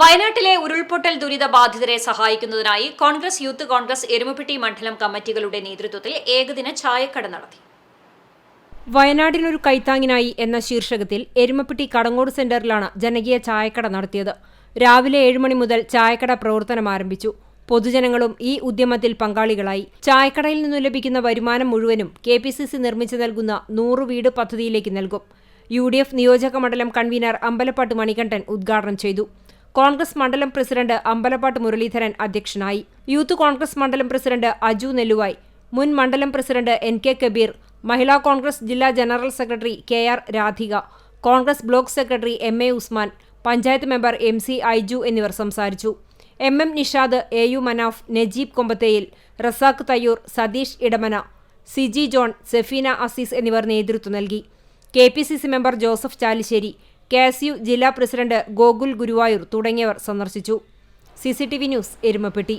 വയനാട്ടിലെ ഉരുൾപൊട്ടൽ ദുരിത ബാധിതരെ സഹായിക്കുന്നതിനായി കോൺഗ്രസ് യൂത്ത് കോൺഗ്രസ് എരുമപ്പെട്ടി മണ്ഡലം കമ്മിറ്റികളുടെ നേതൃത്വത്തിൽ ഏകദിന ചായക്കട നടത്തി. വയനാടിനൊരു കൈത്താങ്ങിനായി എന്ന ശീർഷകത്തിൽ എരുമപ്പെട്ടി കടങ്ങോട് സെന്ററിലാണ് ജനകീയ ചായക്കട നടത്തിയത്. രാവിലെ ഏഴുമണി മുതൽ ചായക്കട പ്രവർത്തനം ആരംഭിച്ചു. പൊതുജനങ്ങളും ഈ ഉദ്യമത്തിൽ പങ്കാളികളായി. ചായക്കടയിൽ നിന്നു ലഭിക്കുന്ന വരുമാനം മുഴുവനും കെ പി സി സി നിർമ്മിച്ചു നൽകുന്ന നൂറ് വീട് പദ്ധതിയിലേക്ക് നൽകും. യു ഡി എഫ് നിയോജക മണ്ഡലം കൺവീനർ അമ്പലപ്പാട്ട് മണികണ്ഠൻ ഉദ്ഘാടനം ചെയ്തു. കോൺഗ്രസ് മണ്ഡലം പ്രസിഡന്റ് അമ്പലപ്പാട്ട് മുരളീധരൻ അധ്യക്ഷനായി. യൂത്ത് കോൺഗ്രസ് മണ്ഡലം പ്രസിഡന്റ് അജു നെല്ലുവായ്. മുൻ മണ്ഡലം president N K Kabeer Mahila Congress ജില്ലാ general secretary K R Radhika Congress block secretary M A Usman panchayat member M C Aiju എന്നിവർ സംസാരിച്ചു. M M Nishad A U Manaf Najeeb Kombathayil Razak Thayyur Satheesh Edamana Siji John Sefeena Aziz എന്നിവർ നേതൃത്വം നൽകി. K P C C member Joseph Chalissery K S U ജില്ലാ president Gokul Guruvayur തുടങ്ങിയവർ സന്ദർശിച്ചു. C news Erumapetty.